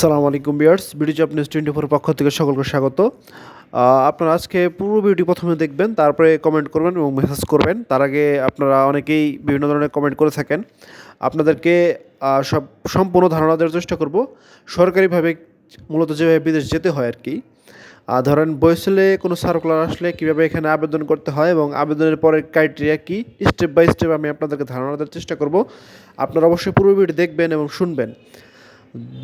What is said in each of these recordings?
সালাম আলাইকুম বিয়ার্স BD job news twenty four পক্ষ থেকে সকলকে স্বাগত। আপনারা আজকে পুরো ভিডিওটি প্রথমে দেখবেন, তারপরে কমেন্ট করবেন এবং মেসেজ করবেন। তার আগে আপনারা অনেকেই বিভিন্ন ধরনের কমেন্ট করে থাকেন। আপনাদেরকে সব সম্পূর্ণ ধারণা দেওয়ার চেষ্টা করব। সরকারিভাবে মূলত যেভাবে বিদেশ যেতে হয় আর কি। ধরেন বয়সেলে কোনো সার্কুলার আসলে কীভাবে এখানে আবেদন করতে হয় এবং আবেদনের পরের ক্রাইটেরিয়া কী স্টেপ বাই স্টেপ আমি আপনাদেরকে ধারণা দেওয়ার চেষ্টা করব। আপনারা অবশ্যই পুরো ভিডিও দেখবেন এবং শুনবেন।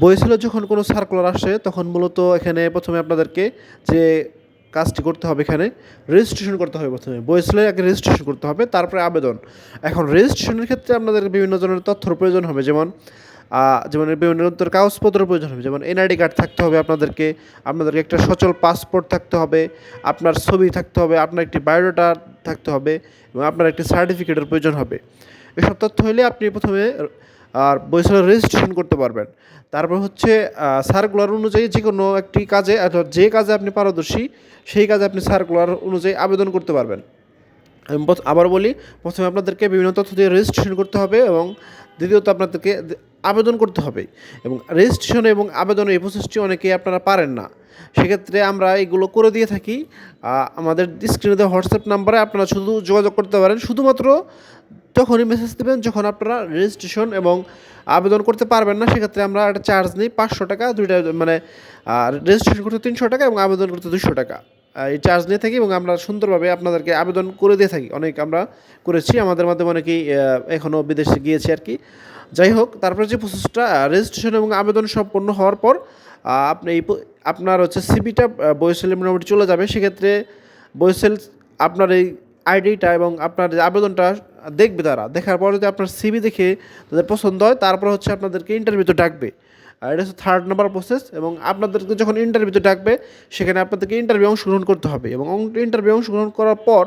বইছিল যখন কোনো সার্কুলার আসে, তখন মূলত এখানে প্রথমে আপনাদেরকে যে কাজটি করতে হবে এখানে রেজিস্ট্রেশন করতে হবে প্রথমে। বইসলে আগে রেজিস্ট্রেশন করতে হবে, তারপরে আবেদন। এখন রেজিস্ট্রেশনের ক্ষেত্রে আপনাদের বিভিন্ন ধরনের তথ্যর প্রয়োজন হবে, যেমন যেমন বিভিন্ন ধরনের কাগজপত্রের প্রয়োজন হবে, যেমন এনআইডি কার্ড থাকতে হবে আপনাদেরকে আপনাদেরকে একটা সচল পাসপোর্ট থাকতে হবে, আপনার ছবি থাকতে হবে, আপনার একটি বায়োডাটা থাকতে হবে, এবং আপনার একটি সার্টিফিকেটের প্রয়োজন হবে। এসব তথ্য হলে আপনি প্রথমে আর বইসলের রেজিস্ট্রেশন করতে পারবেন। তারপর হচ্ছে সার্কুলার অনুযায়ী যে কোনো একটি কাজে, অর্থাৎ যে কাজে আপনি পারদর্শী, সেই কাজে আপনি সার্কুলার অনুযায়ী আবেদন করতে পারবেন। আবার বলি, প্রথমে আপনাদেরকে বিভিন্ন তথ্য দিয়ে রেজিস্ট্রেশন করতে হবে এবং দ্বিতীয়ত আপনাদেরকে আবেদন করতে হবে। এবং রেজিস্ট্রেশন এবং আবেদনের এই প্রসেসটি অনেকেই আপনারা পারেন না। সেক্ষেত্রে আমরা এগুলো করে দিয়ে থাকি। আমাদের স্ক্রিনে দেওয়া হোয়াটসঅ্যাপ নাম্বারে আপনারা শুধু যোগাযোগ করতে পারেন। শুধুমাত্র তখনই মেসেজ দেবেন, যখন আপনারা রেজিস্ট্রেশন এবং আবেদন করতে পারবেন না, সেক্ষেত্রে আমরা একটা চার্জ নিই, পাঁচশো টাকা, দুইটা মানে রেজিস্ট্রেশন করতে তিনশো টাকা এবং আবেদন করতে দুশো টাকা। এই চার্জ নিয়ে থাকি এবং আমরা সুন্দরভাবে আপনাদেরকে আবেদন করে দিয়ে থাকি। অনেক আমরা করেছি, আমাদের মাধ্যমে অনেকেই এখনও বিদেশে গিয়েছে আর কি। যাই হোক, তারপরে যে প্রসেসটা রেজিস্ট্রেশন এবং আবেদন সম্পন্ন হওয়ার পর আপনি এই আপনার হচ্ছে সিবিটা বয়সেলে মোটামুটি চলে যাবে। সেক্ষেত্রে বয়সেল আপনার এই আইডিটা এবং আপনার আবেদনটা দেখবে তারা। দেখার পর যদি আপনার সিবি দেখে তাদের পছন্দ হয়, তারপর হচ্ছে আপনাদেরকে ইন্টারভিউতে ডাকবে। আর এটা হচ্ছে থার্ড নাম্বার প্রসেস এবং আপনাদেরকে যখন ইন্টারভিউতে ডাকবে, সেখানে আপনাদেরকে ইন্টারভিউ অংশগ্রহণ করতে হবে এবং ইন্টারভিউ অংশগ্রহণ করার পর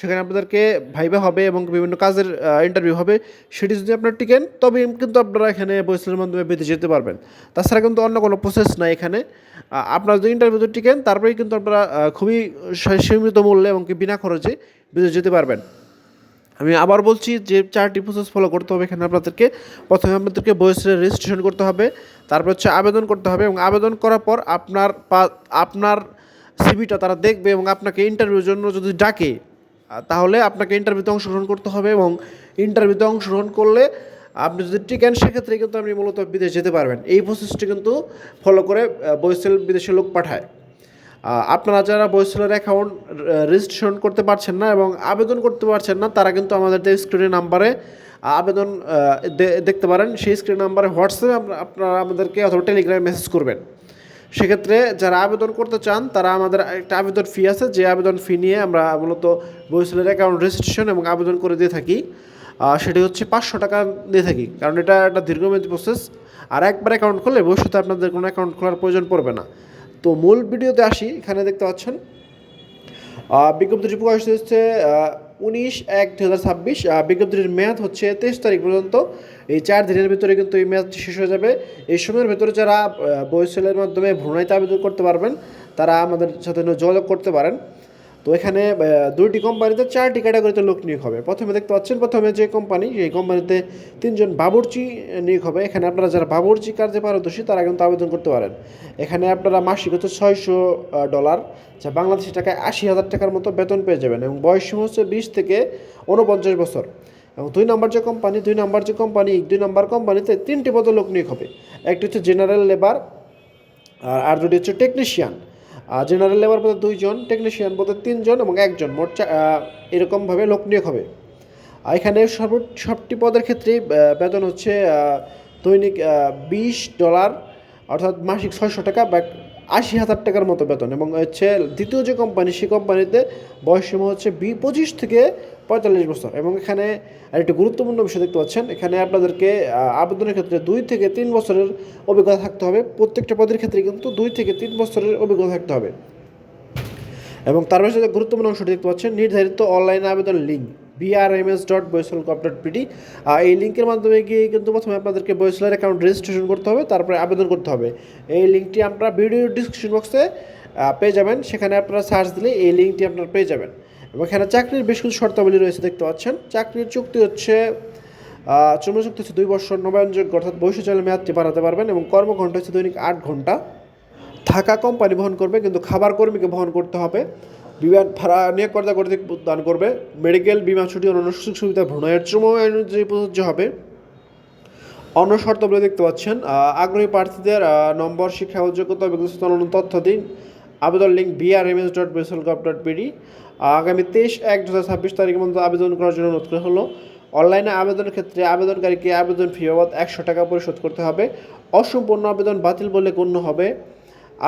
সেখানে আপনাদেরকে ভাইবা হবে এবং বিভিন্ন কাজের ইন্টারভিউ হবে। সেটি যদি আপনার টিকেন তবে কিন্তু আপনারা এখানে বয়সের মাধ্যমে বেঁধে যেতে পারবেন। তাছাড়া কিন্তু অন্য কোনো প্রসেস নাই এখানে। আপনারা যদি ইন্টারভিউতে টিকেন, তারপরেই কিন্তু আপনারা খুবই সীমিত মূল্যে এবং বিনা খরচে বিদেশ যেতে পারবেন। আমি আবার বলছি যে চারটি প্রসেস ফলো করতে হবে এখানে আপনাদেরকে। প্রথমে আপনাদেরকে বয়সের রেজিস্ট্রেশন করতে হবে, তারপর হচ্ছে আবেদন করতে হবে এবং আবেদন করার পর আপনার আপনার সিভিটা তারা দেখবে এবং আপনাকে ইন্টারভিউর জন্য যদি ডাকে, তাহলে আপনাকে ইন্টারভিউতে অংশগ্রহণ করতে হবে এবং ইন্টারভিউতে অংশগ্রহণ করলে আপনি যদি টিকেন, সেক্ষেত্রে কিন্তু আপনি মূলত বিদেশ যেতে পারবেন। এই প্রসেসটি কিন্তু ফলো করে বয়সেল বিদেশে লোক পাঠায়। আপনারা যারা বয়সেলের অ্যাকাউন্ট রেজিস্ট্রেশন করতে পারছেন না এবং আবেদন করতে পারছেন না, তারা কিন্তু আমাদের যে স্ক্রিনের নাম্বারে আবেদন দেখতে পারেন। সেই স্ক্রিন নাম্বারে হোয়াটসঅ্যাপে আপনারা আমাদেরকে অথবা টেলিগ্রামে মেসেজ করবেন। সেক্ষেত্রে যারা আবেদন করতে চান, তারা আমাদের একটা আবেদন ফি আছে। যে আবেদন ফি নিয়ে আমরা মূলত বইসেলের অ্যাকাউন্ট রেজিস্ট্রেশন এবং আবেদন করে দিয়ে থাকি। সেটি হচ্ছে পাঁচশো টাকা দিয়ে থাকি। কারণ এটা একটা দীর্ঘমেয়াদী প্রসেস আর একবার অ্যাকাউন্ট করলে ভবিষ্যতে আপনাদের কোনো অ্যাকাউন্ট খোলার প্রয়োজন পড়বে না। তো মূল ভিডিওতে আসি, এখানে দেখতে পাচ্ছেন। বিজ্ঞপ্তিটি প্রকাশ হচ্ছে উনিশ এক দু হাজার ছাব্বিশ। বিজ্ঞপ্তিটির মেয়াদ হচ্ছে তেইশ তারিখ পর্যন্ত। এই চার দিনের ভিতরে কিন্তু এই মেয়াদটি শেষ হয়ে যাবে। এই সময়ের ভিতরে যারা বয়সেলের মাধ্যমে ভ্রমণাইতে আবেদন করতে পারবেন, তারা আমাদের সাথে যোগাযোগ করতে পারেন। তো এখানে দুইটি কোম্পানিতে চারটি ক্যাটাগরিতে লোক নিয়োগ হবে। প্রথমে দেখতে পাচ্ছেন, প্রথমে যে কোম্পানি, সেই কোম্পানিতে তিনজন বাবুর্চি নিয়োগ হবে। এখানে আপনারা যারা বাবুর্চি কার্যে পারদর্শী, তারা কিন্তু আবেদন করতে পারেন। এখানে আপনারা মাসিক হচ্ছে ছয়শো ডলার, যা বাংলাদেশি টাকায় আশি হাজার টাকার মতো বেতন পেয়ে যাবেন এবং বয়স হচ্ছে বিশ থেকে উনপঞ্চাশ বছর। এবং দুই নম্বর যে কোম্পানি, দুই নম্বর যে কোম্পানি দুই নম্বর কোম্পানিতে তিনটি পদে লোক নিয়োগ হবে। একটি হচ্ছে জেনারেল লেবার, আর আর দুটি হচ্ছে টেকনিশিয়ান। জেনারেল লেবার পদে দুইজন টেকনিশিয়ান পদে তিনজন এবং একজন। মোট এরকমভাবে লোক নিয়োগ হবে। এখানে সর্ব সবটি পদের ক্ষেত্রেই বেতন হচ্ছে দৈনিক বিশ ডলার অর্থাৎ মাসিক ছয়শো টাকা বা আশি হাজার টাকার মতো বেতন এবং হচ্ছে দ্বিতীয় যে কোম্পানি সেই কোম্পানিতে বয়সসীমা হচ্ছে বি পঁচিশ থেকে পঁয়তাল্লিশ বছর। এবং এখানে আরেকটি গুরুত্বপূর্ণ বিষয় দেখতে পাচ্ছেন, এখানে আপনাদেরকে আবেদনের ক্ষেত্রে দুই থেকে তিন বছরের অভিজ্ঞতা থাকতে হবে। প্রত্যেকটা পদের ক্ষেত্রে কিন্তু দুই থেকে তিন বছরের অভিজ্ঞতা থাকতে হবে। এবং তার পাশে গুরুত্বপূর্ণ অংশটি দেখতে পাচ্ছেন, নির্ধারিত অনলাইন আবেদন লিঙ্ক বিআরএমএস ডট বয়সল কপ ডট পিডি এই লিঙ্কের মাধ্যমে গিয়ে কিন্তু প্রথমে আপনাদেরকে বয়সলের অ্যাকাউন্ট রেজিস্ট্রেশন করতে হবে, তারপরে আবেদন করতে হবে। এই লিঙ্কটি আপনারা ভিডিও ডিসক্রিপশন বক্সে পেয়ে যাবেন। সেখানে আপনারা সার্চ দিলে এই লিঙ্কটি আপনারা পেয়ে যাবেন। এবং এখানে চাকরির বেশ কিছু শর্তাবলী রয়েছে, দেখতে পাচ্ছেন। চাকরির চুক্তি হচ্ছে চর্মযুক্ত হচ্ছে দুই বছর নবায়নযোগ্য, অর্থাৎ বৈশ্য চালের মেয়াদটি বাড়াতে পারবেন এবং কর্মঘণ্টা হচ্ছে দৈনিক আট ঘণ্টা থাকা কোম্পানি বহন করবে, কিন্তু খাবার কর্মীকে বহন করতে হবে। বিমান ভাড়া নিয়োগকর্তা কর্তৃক দান করবে। মেডিকেল বিমা ছুটি অন্যান্য সুযোগ সুবিধা ভ্রমণের সময় অনুযায়ী প্রযোজ্য হবে। অন্য শর্তগুলো দেখতে পাচ্ছেন আগ্রহী প্রার্থীদের নম্বর, শিক্ষা ও যোগ্যতা তথ্য দিন আবেদন লিঙ্ক বিআরএমএস ডট বেসল গভ ডট বিডি আগামী তেইশ এক দু হাজার ছাব্বিশ তারিখের মধ্যে আবেদন করার জন্য অনুরোধ করা হলো। অনলাইনে আবেদনের ক্ষেত্রে আবেদনকারীকে আবেদন ফি বাবদ একশো টাকা পরিশোধ করতে হবে। অসম্পূর্ণ আবেদন বাতিল বলে গণ্য হবে।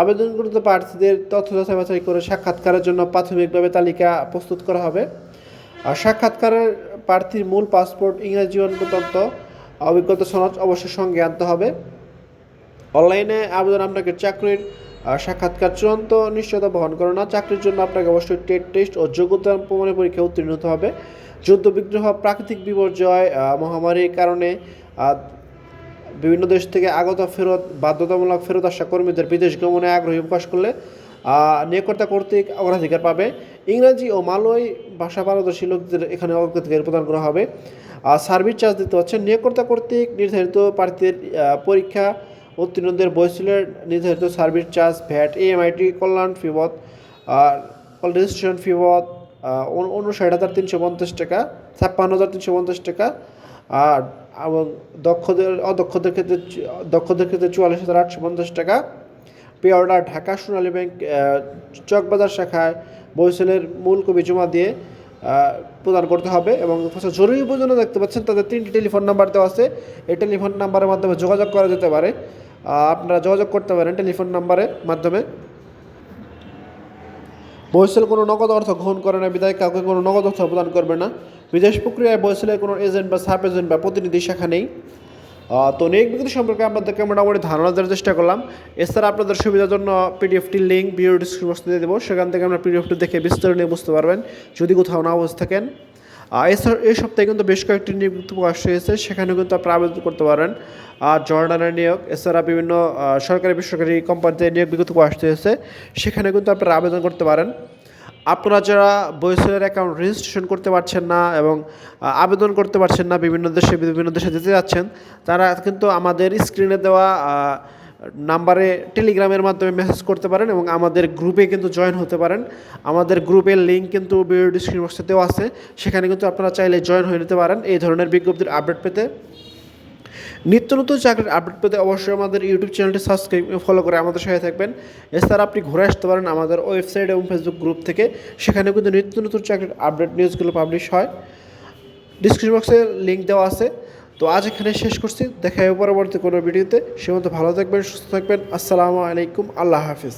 আবেদনকৃত প্রার্থীদের তথ্য যাচাই বাছাই করে সাক্ষাৎকারের জন্য প্রাথমিকভাবে তালিকা প্রস্তুত করা হবে। আর সাক্ষাৎকারের প্রার্থীর মূল পাসপোর্ট, ইংরেজি তথ্য অভিজ্ঞতা সনদ অবশ্যই সঙ্গে আনতে হবে। অনলাইনে আবেদন আপনাকে চাকরির সাক্ষাৎকার চূড়ান্ত নিশ্চয়তা বহন করে না। চাকরির জন্য আপনাকে অবশ্যই টেট টেস্ট ও যোগ্যতা প্রমাণের পরীক্ষা উত্তীর্ণ হতে হবে। যুদ্ধ, বিগ্রহ, প্রাকৃতিক বিপর্যয় মহামারীর কারণে বিভিন্ন দেশ থেকে আগত ফেরত, বাধ্যতামূলক ফেরত আসা কর্মীদের বিদেশ গমনে আগ্রহী প্রকাশ করলে নিয়োগকর্তা কর্তৃক অগ্রাধিকার পাবে। ইংরাজি ও মালয় ভাষা পারদর্শী লোকদের এখানে অগ্রাধিকার প্রদান করা হবে। সার্ভিস চার্জ দিতে হচ্ছে। নিয়োগকর্তা কর্তৃক নির্ধারিত প্রার্থীদের পরীক্ষা উত্তীর্ণদের বয়সিলের নির্ধারিত সার্ভিস চার্জ, ভ্যাট এএমআইটি কল্যাণ ফিবত আর রেজিস্ট্রেশন ফিবত উনষাট হাজার তিনশো পঞ্চাশ টাকা, ছাপ্পান্ন হাজার তিনশো পঞ্চাশ টাকা, আর, এবং দক্ষদের, অদক্ষদের ক্ষেত্রে দক্ষদের ক্ষেত্রে চুয়াল্লিশ হাজার আটশো পঞ্চাশ টাকা। Pay order Dhaka Sonali bank Chawkbazar শাখায় বৈশালের মূল কবি জমা দিয়ে প্রদান করতে হবে। এবং জরুরি প্রয়োজনে দেখতে পাচ্ছেন, তাদের তিনটি টেলিফোন নাম্বার দেওয়া আছে। এই টেলিফোন নাম্বারের মাধ্যমে যোগাযোগ করা যেতে পারে। আপনারা যোগাযোগ করতে পারেন টেলিফোন নাম্বারের মাধ্যমে। বৈশাল কোনো নগদ অর্থ গ্রহণ করে না বিদায় কাউকে কোনো নগদ অর্থ প্রদান করবে না। বিদেশ প্রক্রিয়ায় বৈশালের কোনো এজেন্ট বা সাব এজেন্ট বা প্রতিনিধি শাখা নেই। তো নিয়োগ বিজ্ঞপ্তি সম্পর্কে আপনাদেরকে মোটামুটি ধারণা দেওয়ার চেষ্টা করলাম। এছাড়া আপনাদের সুবিধার জন্য পিডিএফটির লিঙ্ক ভিডিও ডিসক্রিপশন দিয়ে দেবো। সেখান থেকে আপনার পিডিএফটি দেখে বিস্তারিত নিয়ে বুঝতে পারবেন। যদি কোথাও না বুঝে থাকেন এই সপ্তাহে কিন্তু বেশ কয়েকটি নিয়োগ প্রকাশ হয়েছে সেখানে কিন্তু আপনারা আবেদন করতে পারেন। আর জর্ডানের নিয়োগ, এছাড়া বিভিন্ন সরকারি বেসরকারি কোম্পানিতে নিয়োগ বিজ্ঞপ্তি প্রকাশ হয়েছে, সেখানে কিন্তু আপনারা আবেদন করতে পারেন। আপনারা যারা বইসেলের অ্যাকাউন্ট রেজিস্ট্রেশন করতে পারছেন না এবং আবেদন করতে পারছেন না, বিভিন্ন দেশে বিভিন্ন দেশে যেতে যাচ্ছেন, তারা কিন্তু আমাদের স্ক্রিনে দেওয়া নাম্বারে টেলিগ্রামের মাধ্যমে মেসেজ করতে পারেন এবং আমাদের গ্রুপে কিন্তু জয়েন হতে পারেন। আমাদের গ্রুপের লিঙ্ক কিন্তু ভিডিও ডিসক্রিপশন বক্সে দেওয়া আছে। সেখানে কিন্তু আপনারা চাইলে জয়েন হয়ে নিতে পারেন এই ধরনের বিজ্ঞপ্তির আপডেট পেতে। নিত্য নতুন চাকরির আপডেট পেতে অবশ্যই আমাদের ইউটিউব চ্যানেলটি সাবস্ক্রাইব ফলো করে আমাদের সাথে থাকবেন। এছাড়া আপনি ঘুরে আসতে পারেন আমাদের ওয়েবসাইট এবং ফেসবুক গ্রুপ থেকে। সেখানে কিন্তু নিত্য নতুন চাকরির আপডেট নিউজগুলো পাবলিশ হয়। ডিসক্রিপশন বক্সে লিঙ্ক দেওয়া আছে। তো আজ এখানে শেষ করছি। দেখা হবে পরবর্তী কোনো ভিডিওতে। সে মতো ভালো থাকবেন, সুস্থ থাকবেন। আসসালামু আলাইকুম। আল্লাহ হাফিজ।